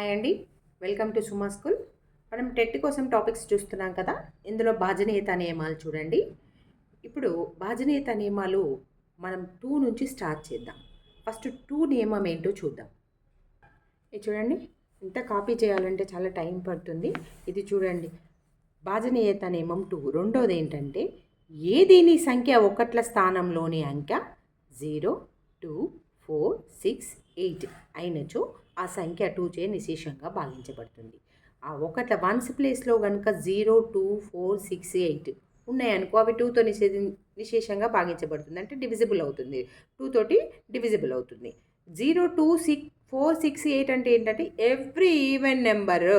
Hi అండి. Welcome to Suma school. మనం TET కోసం టాపిక్స్ చూస్తున్నాం కదా? ఇందులో భాజనీయత నియమాలు చూడండి. ఇప్పుడు భాజనీయత నియమాలు మనం టూ నుంచి స్టార్ట్ చేద్దాం. ఫస్ట్ టూ నియమం ఏంటో చూద్దాం. ఇది చూడండి. ఇంత కాపీ చేయాలంటే చాలా టైం పడుతుంది. ఇది చూడండి. భాజనీయత నియమం టూ. రెండోది ఏంటంటే ఏదేని సంఖ్య ఒకట్ల స్థానంలోని అంకె? Zero two four six eight అయినచో ఆ సంఖ్య టూ చే నిశేషంగా భాగించబడుతుంది. ఆ ఒకట్ల వన్స్ ప్లేస్లో కనుక zero two four six eight ఉన్నాయనుకో అవి టూతో నిషేధి నిశేషంగా భాగించబడుతుంది. అంటే డివిజిబుల్ అవుతుంది. టూ తోటి డివిజిబుల్ అవుతుంది. Zero two six four six eight అంటే ఏంటంటే ఎవ్రీ ఈవెన్ నెంబర్.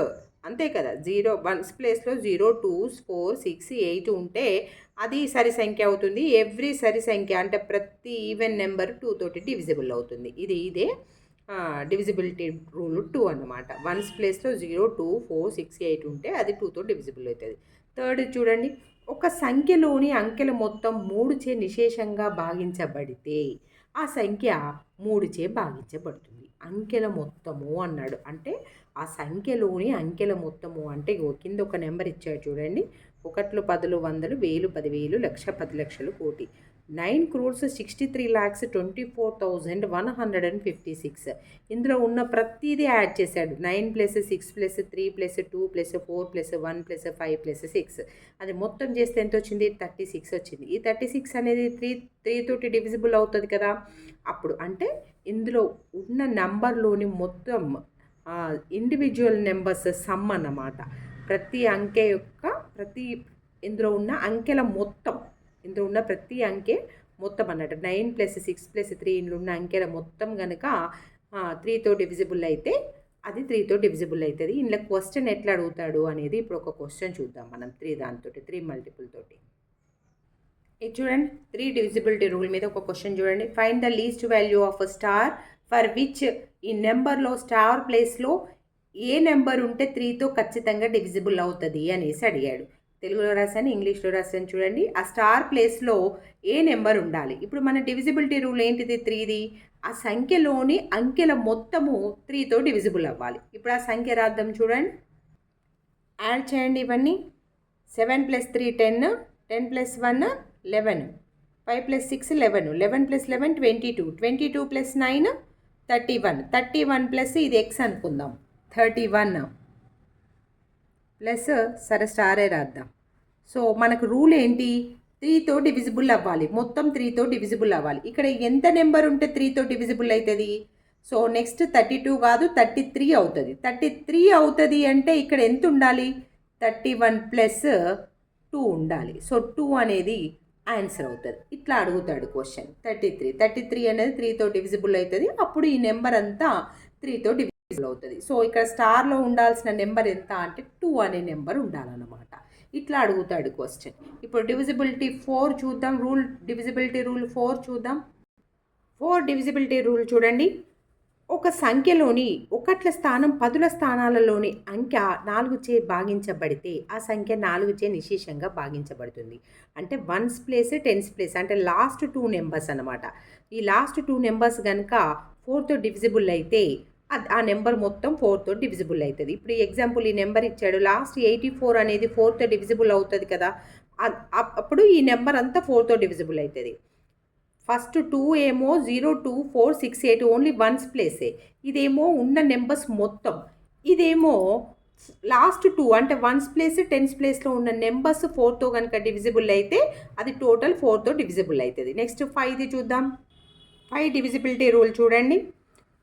అంతే కదా? జీరో వన్స్ ప్లేస్లో zero two four six eight ఉంటే అది సరి సంఖ్య అవుతుంది. ఎవ్రీ సరి సంఖ్య అంటే ప్రతి ఈవెన్ నెంబర్ టూ తోటి డివిజిబుల్ అవుతుంది. ఇది ఇదే డివిజిబిలిటీ రూల్ టూ అన్నమాట. వన్స్ ప్లేస్లో zero two four six eight ఉంటే అది టూతో డివిజిబుల్ అవుతుంది. థర్డ్ చూడండి. ఒక సంఖ్యలోని అంకెల మొత్తం మూడు చే నిశేషంగా భాగించబడితే ఆ సంఖ్య మూడు చే భాగించబడుతుంది. అంకెల మొత్తము అన్నాడు. అంటే ఆ సంఖ్యలోని అంకెల మొత్తము అంటే కింద ఒక నెంబర్ ఇచ్చాడు చూడండి. ఒకట్లు పదులు వందలు వేలు పదివేలు లక్ష పది లక్షలు కోటి. Nine crores sixty three lakhs twenty four thousand one hundred and fifty six. ఇందులో ఉన్న ప్రతిదీ యాడ్ చేశాడు. Nine plus six plus three plus two plus four plus one plus five plus six. అది మొత్తం చేస్తే ఎంత వచ్చింది థర్టీ సిక్స్ వచ్చింది. ఈ థర్టీ సిక్స్ అనేది త్రీ త్రీ తోటి డివిజిబుల్ అవుతుంది కదా? అప్పుడు అంటే ఇందులో ఉన్న నంబర్లోని మొత్తం ఇండివిజువల్ నెంబర్స్ సమ్ అన్నమాట. ప్రతి అంకె యొక్క ప్రతి ఇందులో ఉన్న అంకెల మొత్తం ఇందులో ఉన్న ప్రతి అంకె మొత్తం అన్నట్టు. Nine plus six plus three ఇందులో ఉన్న అంకెల మొత్తం కనుక త్రీతో డివిజిబుల్ అయితే అది త్రీతో డివిజిబుల్ అవుతుంది ఇందులో క్వశ్చన్ ఎట్లా అడుగుతాడు అనేది ఇప్పుడు ఒక క్వశ్చన్ చూద్దాం మనం. త్రీ దాంతో త్రీ మల్టిపుల్ తోటి. ఇది చూడండి త్రీ డివిజిబిలిటీ రూల్ మీద ఒక క్వశ్చన్ చూడండి. Find the least value of star for which ఈ నెంబర్లో స్టార్ ప్లేస్లో ఏ నెంబర్ ఉంటే త్రీతో ఖచ్చితంగా డివిజిబుల్ అవుతుంది అనేసి అడిగాడు. తెలుగులో రాశాను ఇంగ్లీష్లో రాశాను చూడండి. ఆ స్టార్ ప్లేస్లో ఏ నెంబర్ ఉండాలి? ఇప్పుడు మన డివిజిబిలిటీ రూల్ ఏంటిది? త్రీది. ఆ సంఖ్యలోని అంకెల మొత్తము త్రీతో డివిజిబుల్ అవ్వాలి. ఇప్పుడు ఆ సంఖ్య రాద్దాం చూడండి. యాడ్ చేయండి ఇవన్నీ. Seven plus three ten ten plus one eleven. Five plus six eleven eleven plus eleven twenty two. Twenty two plus nine thirty one. Thirty one plus ఇది ఎక్స్ అనుకుందాం. Thirty one. ప్లస్ సరే స్టారే రాద్దాం. So మనకు rule ఏంటి? త్రీతో divisible అవ్వాలి. మొత్తం త్రీతో డివిజిబుల్ అవ్వాలి. ఇక్కడ ఎంత నెంబర్ ఉంటే త్రీతో డివిజిబుల్ అవుతుంది సో నెక్స్ట్ థర్టీ టూ కాదు థర్టీ త్రీ అవుతుంది. థర్టీ త్రీ అవుతుంది అంటే ఇక్కడ ఎంత ఉండాలి? థర్టీ వన్ ప్లస్ టూ ఉండాలి. సో టూ అనేది ఆన్సర్ అవుతుంది. ఇట్లా అడుగుతాడు question thirty three thirty three అనేది త్రీతో డివిజిబుల్ అవుతుంది అప్పుడు ఈ నెంబర్ అంతా త్రీతో డివి అవుతుంది. సో ఇక్కడ స్టార్లో ఉండాల్సిన నెంబర్ ఎంత అంటే టూ అనే నెంబర్ ఉండాలన్నమాట. ఇట్లా అడుగుతాడు క్వశ్చన్. ఇప్పుడు డివిజిబిలిటీ ఫోర్ చూద్దాం. రూల్ డివిజిబిలిటీ రూల్ ఫోర్ చూద్దాం. ఫోర్ డివిజిబిలిటీ రూల్ చూడండి. ఒక సంఖ్యలోని ఒకట్ల స్థానం పదుల స్థానాలలోని అంకె నాలుగు చే భాగించబడితే ఆ సంఖ్య నాలుగు చే నిశేషంగా భాగించబడుతుంది. అంటే వన్స్ ప్లేస్ టెన్స్ ప్లేస్ అంటే లాస్ట్ టూ నెంబర్స్ అనమాట ఈ లాస్ట్ టూ నెంబర్స్ కనుక ఫోర్తో డివిజిబుల్ అయితే ఆ నెంబర్ మొత్తం ఫోర్తో డివిజిబుల్ అవుతుంది ఇప్పుడు ఎగ్జాంపుల్ ఈ నెంబర్ ఇచ్చాడు. లాస్ట్ ఎయిటీ ఫోర్ అనేది ఫోర్తో డివిజిబుల్ అవుతుంది కదా. అప్పుడు ఈ నెంబర్ అంతా ఫోర్తో డివిజిబుల్ అవుతుంది ఫస్ట్ టూ ఏమో zero two four six eight only ones ప్లేసే. ఇదేమో ఉన్న నెంబర్స్ మొత్తం. ఇదేమో లాస్ట్ టూ అంటే వన్స్ ప్లేస్ టెన్స్ ప్లేస్లో ఉన్న నెంబర్స్ ఫోర్తో కనుక డివిజిబుల్ అయితే అది టోటల్ ఫోర్తో డివిజిబుల్ అవుతుంది నెక్స్ట్ ఫైవ్ది చూద్దాం. ఫైవ్ డివిజిబిలిటీ రూల్ చూడండి.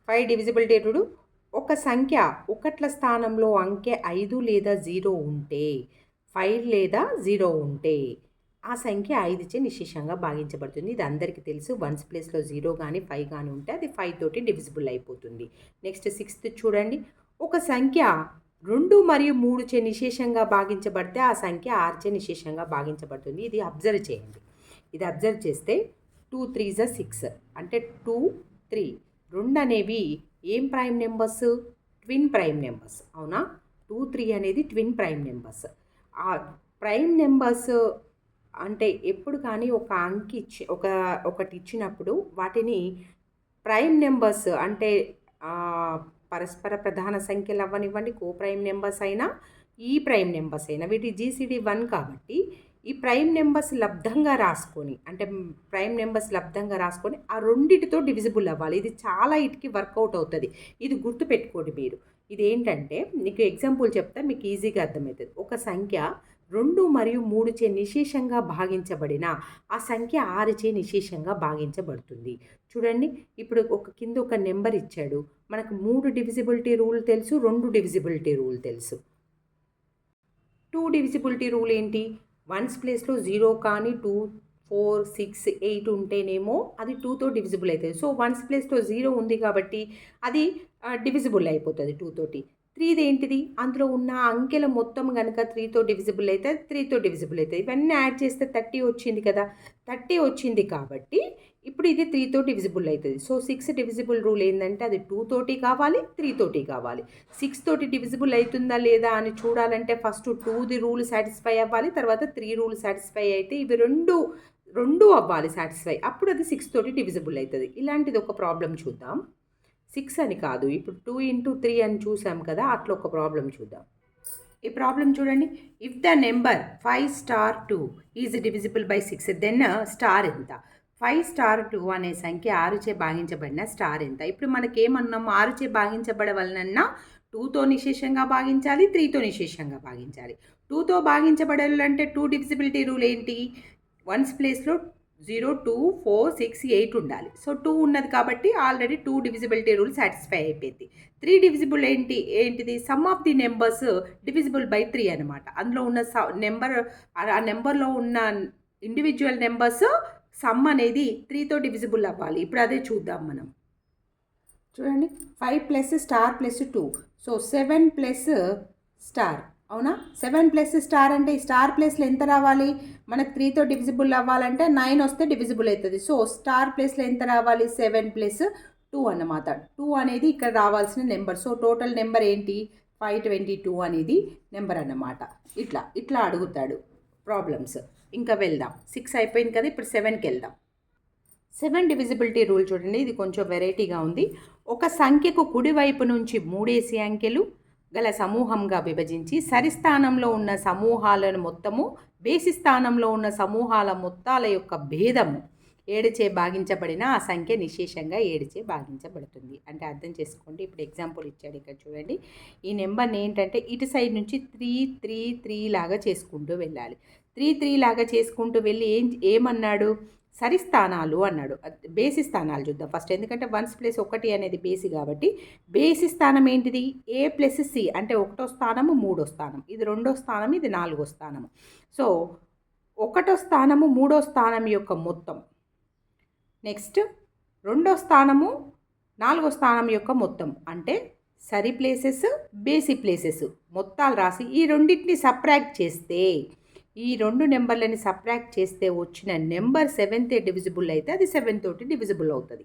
ఫైవ్ డివిజిబిలిటీ రూల్ ఒక సంఖ్య ఒకట్ల స్థానంలో అంకె ఐదు లేదా జీరో ఉంటే ఫైవ్ లేదా జీరో ఉంటే ఆ సంఖ్య ఐదుచే నిశేషంగా భాగించబడుతుంది. ఇది అందరికీ తెలుసు. వన్స్ ప్లేస్లో జీరో కానీ ఫైవ్ కానీ ఉంటే అది ఫైవ్ తోటి డివిజిబుల్ అయిపోతుంది. నెక్స్ట్ సిక్స్త్ చూడండి. ఒక సంఖ్య రెండు మరియు మూడు చే నిశేషంగా భాగించబడితే ఆ సంఖ్య ఆరుచే నిశేషంగా భాగించబడుతుంది. ఇది అబ్జర్వ్ చేయండి. ఇది అబ్జర్వ్ చేస్తే టూ త్రీ జ సిక్స్ అంటే టూ త్రీ. రెండు అనేవి ఏం prime numbers? Twin prime numbers. అవునా? టూ త్రీ అనేది ట్విన్ ప్రైమ్ నెంబర్స్. ఆ ప్రైమ్ నెంబర్స్ అంటే ఎప్పుడు కానీ ఒక అంకి ఇచ్చి ఒక ఒకటి ఇచ్చినప్పుడు వాటిని ప్రైమ్ నెంబర్స్ అంటే పరస్పర ప్రధాన సంఖ్యలు అవ్వనివ్వండి. కో ప్రైమ్ నెంబర్స్ అయినా ఈ ప్రైమ్ నెంబర్స్ అయినా. వీటి జీసీడీ వన్ కాబట్టి ఈ ప్రైమ్ నెంబర్స్ లబ్ధంగా రాసుకొని అంటే ప్రైమ్ నెంబర్స్ లబ్ధంగా రాసుకొని ఆ రెండిటితో డివిజిబుల్ అవ్వాలి. ఇది చాలా ఇటుకి వర్కౌట్ అవుతుంది. ఇది గుర్తుపెట్టుకోండి మీరు. ఇది ఏంటంటే మీకు ఎగ్జాంపుల్ చెప్తే మీకు ఈజీగా అర్థమవుతుంది. ఒక సంఖ్య రెండు మరియు మూడు చే నిశేషంగా భాగించబడిన ఆ సంఖ్య ఆరు చే నిశేషంగా భాగించబడుతుంది. చూడండి ఇప్పుడు ఒక కింద ఒక నెంబర్ ఇచ్చాడు. మనకు మూడు డివిజిబిలిటీ రూల్ తెలుసు రెండు డివిజిబిలిటీ రూల్ తెలుసు. టూ డివిజిబిలిటీ రూల్ ఏంటి? వన్స్ ప్లేస్లో జీరో కానీ టూ ఫోర్ సిక్స్ ఎయిట్ ఉంటేనేమో అది టూతో డివిజిబుల్ అవుతుంది. సో వన్స్ ప్లేస్లో జీరో ఉంది కాబట్టి అది డివిజిబుల్ అయిపోతుంది టూ తోటి త్రీది ఏంటిది అందులో ఉన్న అంకెల మొత్తం కనుక త్రీతో డివిజిబుల్ అయితే త్రీతో డివిజిబుల్ అవుతుంది ఇవన్నీ యాడ్ చేస్తే థర్టీ వచ్చింది కదా. థర్టీ వచ్చింది కాబట్టి ఇప్పుడు ఇది త్రీతో డివిజిబుల్ అవుతుంది. సో సిక్స్ డివిజిబుల్ రూల్ ఏంటంటే అది టూ తోటి కావాలి త్రీ తోటి కావాలి. సిక్స్ తోటి డివిజిబుల్ అవుతుందా లేదా అని చూడాలంటే ఫస్ట్ టూది రూల్ సాటిస్ఫై అవ్వాలి తర్వాత త్రీ రూల్ సాటిస్ఫై అయితే ఇవి రెండు రెండు అవ్వాలి సాటిస్ఫై అప్పుడు అది సిక్స్ తోటి డివిజిబుల్ అవుతుంది. ఇలాంటిది ఒక ప్రాబ్లం చూద్దాం. సిక్స్ అని కాదు. ఇప్పుడు టూ ఇంటూ త్రీ అని చూసాం కదా అట్లా ఒక ప్రాబ్లం చూద్దాం. ఈ ప్రాబ్లం చూడండి. If the number five star two is divisible by six then star ఎంత? ఫైవ్ స్టార్ టూ అనే సంఖ్య ఆరుచే భాగించబడిన స్టార్ ఎంత? ఇప్పుడు మనకేమన్నాం? ఆరుచే భాగించబడవలనన్నా టూతో నిశేషంగా భాగించాలి త్రీతో నిశేషంగా భాగించాలి. టూతో భాగించబడాలంటే టూ డివిజిబిలిటీ రూల్ ఏంటి? వన్స్ ప్లేస్లో zero two four six eight ఉండాలి. సో టూ ఉన్నది కాబట్టి already two divisibility rule satisfy అయిపోయింది. త్రీ డివిజిబుల్ ఏంటి ఏంటిది? Sum of the numbers divisible by three అనమాట అందులో ఉన్న నెంబర్ ఆ నెంబర్లో ఉన్న ఇండివిజువల్ నెంబర్స్ సమ్ అనేది త్రీతో డివిజిబుల్ అవ్వాలి. ఇప్పుడు అదే చూద్దాం మనం. చూడండి. Five plus star plus two. So seven plus star. అవునా? సెవెన్ ప్లస్ స్టార్ అంటే ఈ స్టార్ ప్లేస్లో ఎంత రావాలి? మనకు త్రీతో డివిజిబుల్ అవ్వాలంటే నైన్ వస్తే డివిజిబుల్ అవుతుంది. సో స్టార్ ప్లేస్లో ఎంత రావాలి? సెవెన్ ప్లస్ టూ అన్నమాట. టూ అనేది ఇక్కడ రావాల్సిన నెంబర్. సో టోటల్ నెంబర్ ఏంటి? ఫైవ్ ట్వంటీ టూ అనేది నెంబర్ అన్నమాట. ఇట్లా ఇట్లా అడుగుతాడు. ప్రాబ్లమ్స్. ఇంకా వెళ్దాం. సిక్స్ అయిపోయింది కదా ఇప్పుడు సెవెన్కి వెళ్దాం. సెవెన్ డివిజిబిలిటీ రూల్ చూడండి. ఇది కొంచెం వెరైటీగా ఉంది. ఒక సంఖ్యకు కుడివైపు నుంచి మూడేసి అంకెలు గల సమూహంగా విభజించి సరిస్థానంలో ఉన్న సమూహాలను మొత్తము బేసి స్థానంలో ఉన్న సమూహాల మొత్తాల యొక్క భేదము ఏడుచే భాగించబడిన ఆ సంఖ్య నిశేషంగా ఏడుచే భాగించబడుతుంది. అంటే అర్థం చేసుకోండి. ఇప్పుడు ఎగ్జాంపుల్ ఇచ్చాడు ఇక్కడ చూడండి. ఈ నెంబర్ని ఏంటంటే ఇటు సైడ్ నుంచి త్రీ త్రీ త్రీ లాగా చేసుకుంటూ వెళ్ళాలి. త్రీ త్రీ లాగా చేసుకుంటూ వెళ్ళి ఏం ఏమన్నాడు? సరి స్థానాలు అన్నాడు బేసి స్థానాలు చూద్దాం ఫస్ట్. ఎందుకంటే వన్స్ ప్లస్ ఒకటి అనేది బేసి కాబట్టి బేసి స్థానం ఏంటిది? ఏ ప్లస్ సి అంటే ఒకటో స్థానము మూడో స్థానం. ఇది రెండో స్థానం ఇది నాలుగో స్థానము. సో ఒకటో స్థానము మూడో స్థానం యొక్క మొత్తం. నెక్స్ట్ రెండో స్థానము నాలుగో స్థానం యొక్క మొత్తం. అంటే సరి ప్లేసెస్ బేసి ప్లేసెస్. మొత్తాలు రాసి ఈ రెండింటిని సప్రాక్ట్ చేస్తే ఈ రెండు నెంబర్లని సబ్ట్రాక్ట్ చేస్తే వచ్చిన నెంబర్ సెవెంత్ డివిజిబుల్ అయితే అది సెవెన్ తోటి డివిజిబుల్ అవుతుంది.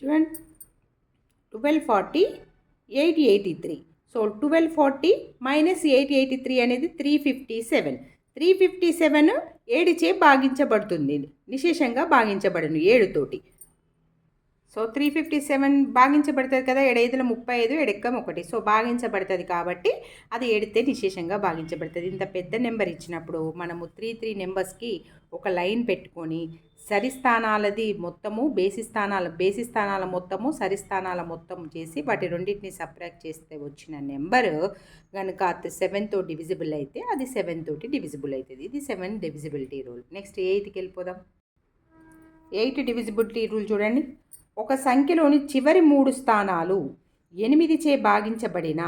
చూడండి. Twelve forty eight eighty three. So twelve forty minus eight eighty three అనేది three fifty seven. Three fifty seven ఏడుచే భాగించబడుతుంది. నిశేషంగా భాగించబడను ఏడుతోటి సో త్రీ ఫిఫ్టీ సెవెన్ భాగించబడుతుంది కదా ఏడైదుల ముప్పై ఐదు ఎడెక్కం ఒకటి. సో భాగించబడుతుంది కాబట్టి అది ఏడితే విశేషంగా భాగించబడుతుంది ఇంత పెద్ద నెంబర్ ఇచ్చినప్పుడు మనము త్రీ త్రీ నెంబర్స్కి ఒక లైన్ పెట్టుకొని సరి స్థానాలది మొత్తము బేసి స్థానాల బేసి స్థానాల మొత్తము సరి స్థానాల మొత్తం చేసి వాటి రెండింటిని సపరేట్ చేస్తే వచ్చిన నెంబర్ కనుక సెవెన్తో డివిజిబుల్ అయితే అది సెవెన్ తోటి డివిజిబుల్ అవుతుంది. ఇది సెవెన్ డివిజిబిలిటీ రూల్. నెక్స్ట్ ఎయిత్కి వెళ్ళిపోదాం? ఎయిట్ డివిజిబిలిటీ రూల్ చూడండి. ఒక సంఖ్యలోని చివరి మూడు స్థానాలు ఎనిమిదిచే భాగించబడిన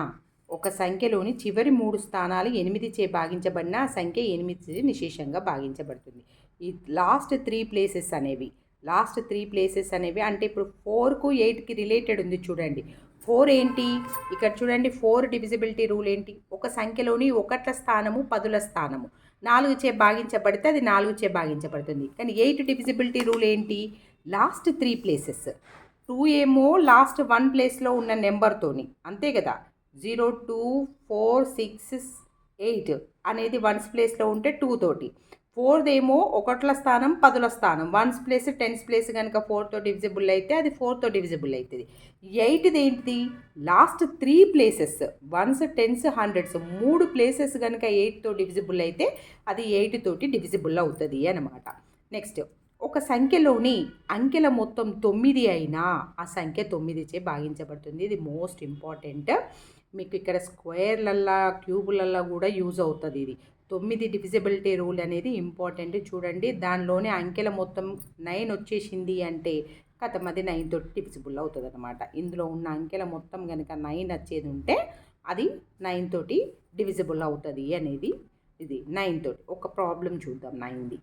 ఒక సంఖ్యలోని చివరి మూడు స్థానాలు ఎనిమిదిచే భాగించబడిన ఆ సంఖ్య ఎనిమిది నిశేషంగా భాగించబడుతుంది. ఈ లాస్ట్ త్రీ ప్లేసెస్ అనేవి లాస్ట్ త్రీ ప్లేసెస్ అనేవి అంటే ఇప్పుడు ఫోర్కు ఎయిట్కి రిలేటెడ్ ఉంది చూడండి. ఫోర్ ఏంటి? ఇక్కడ చూడండి ఫోర్ డివిజిబిలిటీ రూల్ ఏంటి? ఒక సంఖ్యలోని ఒకట్ల స్థానము పదుల స్థానము. నాలుగు చే భాగించబడితే అది నాలుగు చే భాగించబడుతుంది. కానీ ఎయిట్ డివిజిబిలిటీ రూల్ ఏంటి? Last three places. టూ ఏమో లాస్ట్ వన్ ప్లేస్లో ఉన్న నెంబర్తోని అంతే కదా? Zero two four six eight అనేది వన్స్ ప్లేస్లో ఉంటే టూ తోటి. ఫోర్త్ ఏమో ఒకట్ల స్థానం పదుల స్థానం. వన్స్ ప్లేస్ టెన్స్ ప్లేస్ కనుక ఫోర్తో డివిజిబుల్ అయితే అది ఫోర్తో డివిజిబుల్ అవుతుంది ఎయిట్ది ఏంటిది? Last three places ones tens hundreds మూడు ప్లేసెస్ కనుక ఎయిట్తో డివిజిబుల్ అయితే అది ఎయిట్ తోటి డివిజిబుల్ అవుతుంది అనమాట నెక్స్ట్ ఒక సంఖ్యలోని అంకెల మొత్తం తొమ్మిది అయినా ఆ సంఖ్య తొమ్మిదిచే భాగించబడుతుంది. ఇది మోస్ట్ ఇంపార్టెంట్ మీకు ఇక్కడ స్క్వేర్లల్లా క్యూబులల్లా కూడా యూజ్ అవుతుంది ఇది. తొమ్మిది డివిజిబిలిటీ రూల్ అనేది ఇంపార్టెంట్ చూడండి దానిలోనే అంకెల మొత్తం నైన్ వచ్చేసింది అంటే కథం అది నైన్ తోటి డివిజిబుల్ అవుతుంది అనమాట ఇందులో ఉన్న అంకెల మొత్తం కనుక నైన్ వచ్చేది ఉంటే అది నైన్ తోటి డివిజిబుల్ అవుతుంది అనేది ఇది నైన్ తోటి. ఒక ప్రాబ్లం చూద్దాం నైన్ది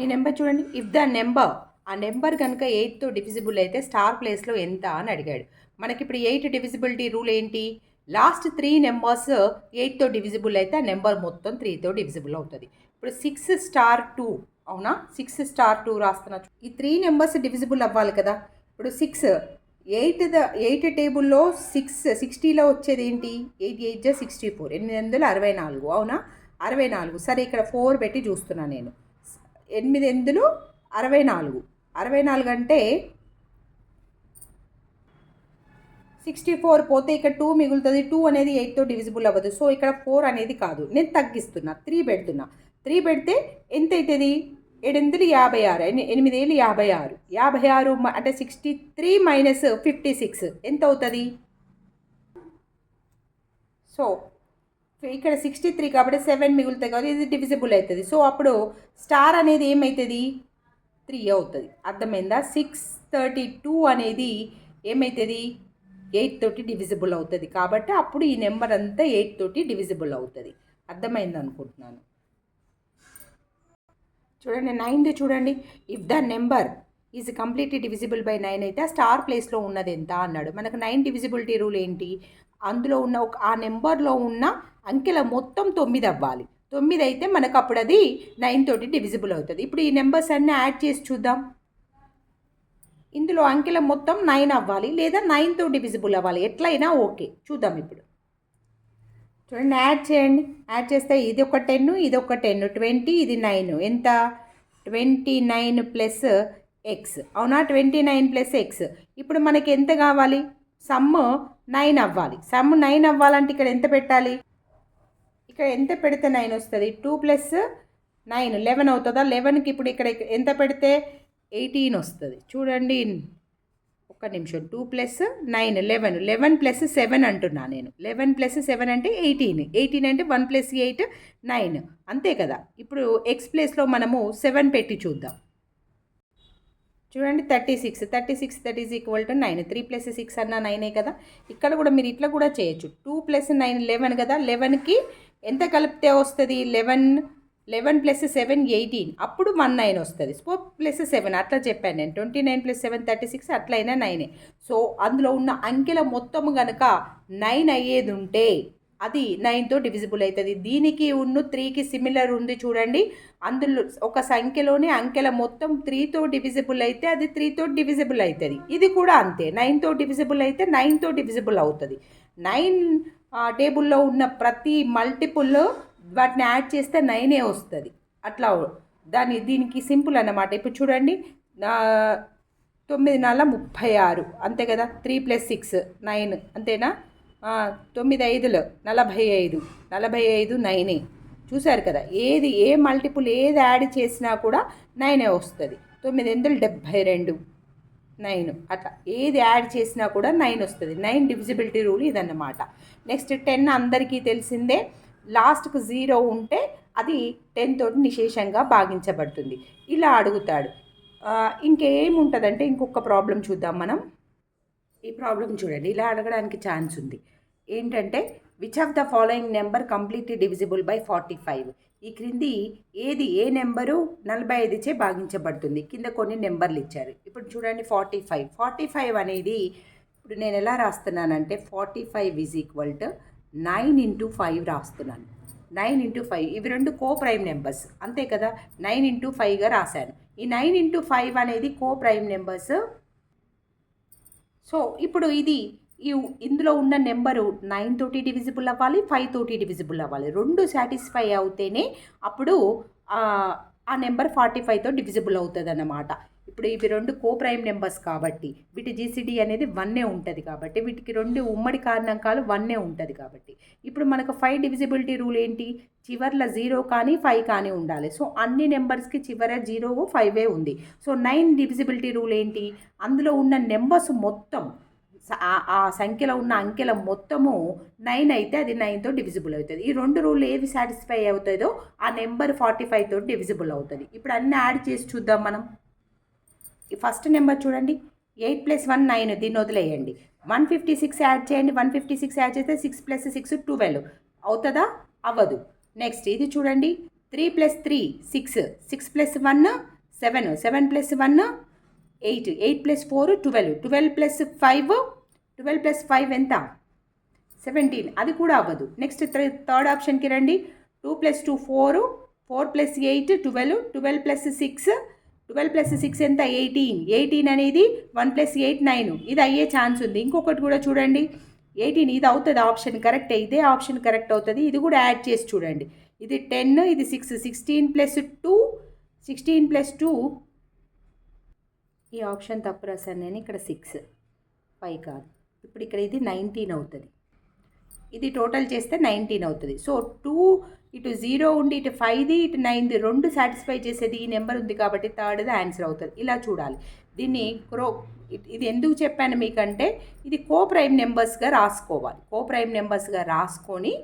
ఈ నెంబర్ చూడండి. ఇఫ్ ద నెంబర్ ఆ నెంబర్ కనుక ఎయిట్తో డివిజిబుల్ అయితే స్టార్ ప్లేస్లో ఎంత అని అడిగాడు. మనకి ఇప్పుడు ఎయిట్ డివిజిబిలిటీ రూల్ ఏంటి లాస్ట్ త్రీ నెంబర్స్ ఎయిట్తో డివిజిబుల్ అయితే ఆ నెంబర్ మొత్తం త్రీతో డివిజిబుల్ అవుతుంది. ఇప్పుడు సిక్స్ స్టార్ టూ అవునా? సిక్స్ స్టార్ టూ రాస్తున్నా ఈ త్రీ నెంబర్స్ డివిజిబుల్ అవ్వాలి కదా? ఇప్పుడు సిక్స్ ఎయిట్ ద ఎయిట్ టేబుల్లో సిక్స్ సిక్స్టీలో వచ్చేది ఏంటి? ఎయిట్ ఎయిట్ జా సిక్స్టీ ఫోర్ ఎనిమిది వందల అరవై నాలుగు అవునా? అరవై నాలుగు. సరే ఇక్కడ ఫోర్ పెట్టి చూస్తున్నా నేను. ఎనిమిది ఎందులు అరవై నాలుగు అరవై నాలుగు అంటే సిక్స్టీ ఫోర్ పోతే ఇక్కడ టూ మిగులుతుంది. టూ అనేది ఎయిట్తో డివిజిబుల్ అవ్వదు. సో ఇక్కడ ఫోర్ అనేది కాదు. నేను తగ్గిస్తున్నా. త్రీ పెడుతున్నా. త్రీ పెడితే ఎంత అవుతుంది ఏడెనిమిది యాభై ఆరు. ఎనిమిది ఏళ్ళు యాభై ఆరు. యాభై ఆరు అంటే sixty three minus fifty six. ఎంత అవుతుంది సో ఇక్కడ సిక్స్టీ త్రీ కాబట్టి సెవెన్ మిగులుతాయి కాబట్టి ఇది డివిజిబుల్ అవుతుంది. సో అప్పుడు స్టార్ అనేది ఏమవుతుంది త్రీ అవుతుంది. అర్థమైందా? సిక్స్ థర్టీ టూ అనేది ఏమవుతుంది ఎయిట్ తోటి డివిజిబుల్ అవుతుంది. కాబట్టి అప్పుడు ఈ నెంబర్ అంతా ఎయిట్ తోటి డివిజిబుల్ అవుతుంది. అర్థమైంది అనుకుంటున్నాను. చూడండి నైన్ది చూడండి. If the number is completely divisible by nine అయితే ఆ స్టార్ ప్లేస్లో ఉన్నది ఎంత? అన్నాడు. మనకు నైన్ డివిజిబిలిటీ రూల్ ఏంటి? అందులో ఉన్న ఒక ఆ నెంబర్లో ఉన్న అంకెల మొత్తం తొమ్మిది అవ్వాలి. తొమ్మిది అయితే మనకు అప్పుడు అది నైన్ తోటి డివిజిబుల్ అవుతుంది. ఇప్పుడు ఈ నెంబర్స్ అన్నీ యాడ్ చేసి చూద్దాం. ఇందులో అంకెల మొత్తం నైన్ అవ్వాలి లేదా నైన్తో డివిజిబుల్ అవ్వాలి. ఎట్లయినా ఓకే చూద్దాం ఇప్పుడు. చూడండి యాడ్ చేయండి. యాడ్ చేస్తే ఇది ఒక టెన్ ఇది ఒక టెన్ ట్వంటీ ఇది నైన్ ఎంత? ట్వంటీ నైన్ ప్లస్ ఎక్స్ అవునా? ట్వంటీ నైన్ ప్లస్ ఎక్స్ ఇప్పుడు మనకి ఎంత కావాలి? సమ్ నైన్ అవ్వాలి. సమ్ నైన్ అవ్వాలంటే ఇక్కడ ఎంత పెట్టాలి? ఇక్కడ ఎంత పెడితే నైన్ వస్తుంది? టూ ప్లస్ నైన్ లెవెన్ అవుతుందా? లెవెన్కి ఇప్పుడు ఇక్కడ ఎంత పెడితే ఎయిటీన్ వస్తుంది? చూడండి. ఒక్క నిమిషం. Two plus nine eleven eleven plus seven అంటున్నా నేను. లెవెన్ ప్లస్ సెవెన్ అంటే ఎయిటీన్ ఎయిటీన్ అంటే వన్ ప్లస్ ఎయిట్ నైన్ అంతే కదా? ఇప్పుడు ఎక్స్ ప్లేస్లో మనము సెవెన్ పెట్టి చూద్దాం. చూడండి thirty six thirty six that is equal to nine three plus six అన్న నైనే కదా? ఇక్కడ కూడా మీరు ఇట్లా కూడా చేయొచ్చు. టూ ప్లస్ నైన్ లెవెన్ కదా? లెవెన్కి ఎంత కలిపితే వస్తుంది? Eleven eleven plus seven eighteen. అప్పుడు వన్ నైన్ వస్తుంది. సో ప్లస్ సెవెన్ అట్లా చెప్పాను నేను. Twenty nine plus seven thirty six అట్లయినా నైనే. సో అందులో ఉన్న అంకెల మొత్తం కనుక నైన్ అయ్యేది ఉంటే అది నైన్తో డివిజిబుల్ అవుతుంది దీనికి ఉన్న త్రీకి సిమిలర్ ఉంది చూడండి. అందులో ఒక సంఖ్యలోనే అంకెల మొత్తం త్రీతో డివిజిబుల్ అయితే అది త్రీతో డివిజిబుల్ అవుతుంది ఇది కూడా అంతే. నైన్తో డివిజిబుల్ అయితే నైన్తో డివిజిబుల్ అవుతుంది. నైన్ టేబుల్లో ఉన్న ప్రతి మల్టిపుల్ వాటిని యాడ్ చేస్తే నైనే వస్తుంది. అట్లా దాని దీనికి సింపుల్ అన్నమాట. ఇప్పుడు చూడండి తొమ్మిది నెలల ముప్పై ఆరు. అంతే కదా? Three plus six nine. అంతేనా? తొమ్మిది ఐదులు నలభై ఐదు. నలభై ఐదు నైనే. చూశారు కదా? ఏది ఏ మల్టిపుల్ ఏది యాడ్ చేసినా కూడా నైనే వస్తుంది. తొమ్మిది వందలు డెబ్భై రెండు. నైన్ అట్లా. ఏది యాడ్ చేసినా కూడా నైన్ వస్తుంది. నైన్ డివిజిబిలిటీ రూల్ ఇదన్నమాట. నెక్స్ట్ టెన్ అందరికీ తెలిసిందే. లాస్ట్కు జీరో ఉంటే అది టెన్ తోటి నిశేషంగా భాగించబడుతుంది. ఇలా అడుగుతాడు. ఇంకేముంటుందంటే ఇంకొక ప్రాబ్లం చూద్దాం మనం. ఈ ప్రాబ్లం చూడండి. ఇలా అడగడానికి ఛాన్స్ ఉంది. ఏంటంటే which of the following number completely divisible by forty five ఈ క్రింది ఏది ఏ నెంబరు నలభై ఐదుచే భాగించబడుతుంది. కింద కొన్ని నెంబర్లు ఇచ్చారు. ఇప్పుడు చూడండి ఫార్టీ ఫైవ్. ఫార్టీ ఫైవ్ అనేది ఇప్పుడు నేను ఎలా రాస్తున్నానంటే forty five is equal to nine into five రాస్తున్నాను. నైన్ ఇంటూ ఫైవ్ ఇవి రెండు కో ప్రైమ్ నెంబర్స్ అంతే కదా? నైన్ ఇంటూ ఫైవ్గా రాశాను. ఈ నైన్ ఇంటూ ఫైవ్ అనేది కో ప్రైమ్ నెంబర్స్ సో ఇప్పుడు ఇది ఇందులో ఉన్న నెంబరు నైన్ తోటి డివిజిబుల్ అవ్వాలి ఫైవ్ తోటి డివిజిబుల్ అవ్వాలి. రెండు సాటిస్ఫై అవుతేనే అప్పుడు ఆ- నెంబర్ ఫార్టీ ఫైవ్తో డివిజిబుల్ అవుతుంది అన్నమాట ఇప్పుడు ఇవి రెండు కో ప్రైమ్ నెంబర్స్ కాబట్టి వీటి జీసీడీ అనేది వన్నే ఉంటుంది కాబట్టి వీటికి రెండు ఉమ్మడి కారణాంకాలు వన్నే ఉంటుంది కాబట్టి. ఇప్పుడు మనకు ఫైవ్ డివిజిబిలిటీ రూల్ ఏంటి? చివర్ల జీరో కానీ ఫైవ్ కానీ ఉండాలి. సో అన్ని నెంబర్స్కి చివర జీరో ఫైవే ఉంది. సో నైన్ డివిజిబిలిటీ రూల్ ఏంటి? అందులో ఉన్న నెంబర్స్ మొత్తం ఆ- సంఖ్యలో ఉన్న అంకెల మొత్తము నైన్ అయితే అది నైన్తో డివిజిబుల్ అవుతుంది. ఈ రెండు రూల్ ఏవి సాటిస్ఫై అవుతుందో ఆ నెంబర్ ఫార్టీ ఫైవ్ డివిజిబుల్ అవుతుంది. ఇప్పుడు అన్నీ యాడ్ చేసి చూద్దాం మనం. ఈ ఫస్ట్ నెంబర్ చూడండి. ఎయిట్ ప్లస్ వన్ నైన్ దీన్ని వదిలేయండి. వన్ ఫిఫ్టీ సిక్స్ యాడ్ చేయండి. వన్ ఫిఫ్టీ సిక్స్ యాడ్ చేస్తే సిక్స్ ప్లస్ సిక్స్ ట్వెల్వ్ అవుతుందా? అవ్వదు. నెక్స్ట్ ఇది చూడండి. Three plus three six six plus one seven seven plus one eight eight plus four twelve twelve plus five twelve plus five ఎంత? Seventeen. అది కూడా అవ్వదు. Next third ఆప్షన్కి రండి. Two plus two four. Four plus eight twelve. Twelve plus six. Twelve plus six ఎంత? Eighteen. Eighteen అనేది one plus eight nine. ఇది అయ్యే ఛాన్స్ ఉంది. ఇంకొకటి కూడా చూడండి. ఎయిటీన్ ఇది అవుతుంది ఆప్షన్ కరెక్ట్. ఇదే ఆప్షన్ కరెక్ట్ అవుతుంది. ఇది కూడా యాడ్ చేసి చూడండి. ఇది టెన్ ఇది six. Sixteen plus two. Sixteen plus two. ఈ ఆప్షన్ తప్పు రాశాను నేను. ఇక్కడ సిక్స్. ఫైవ్ కాదు. ఇప్పుడు ఇక్కడ ఇది నైన్టీన్ అవుతుంది. ఇది టోటల్ చేస్తే నైన్టీన్ అవుతుంది. సో టూ ఇటు జీరో ఉండి ఇటు ఫైవ్ది ఇటు నైన్ది రెండు సాటిస్ఫై చేసేది ఈ నెంబర్ ఉంది కాబట్టి థర్డ్ది ఆన్సర్ అవుతుంది. ఇలా చూడాలి. దీన్ని క్రో ఇది ఎందుకు చెప్పాను మీకంటే ఇది కో ప్రైమ్ నెంబర్స్గా రాసుకోవాలి. కో ప్రైమ్ నెంబర్స్గా రాసుకొని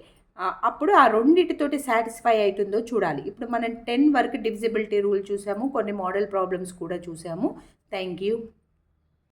అప్పుడు ఆ రెండింటితోటి సాటిస్ఫై అవుతుందో చూడాలి. ఇప్పుడు మనం టెన్ వరకు డివిజిబిలిటీ రూల్ చూసాము కొన్ని మోడల్ ప్రాబ్లమ్స్ కూడా చూసాము. Thank you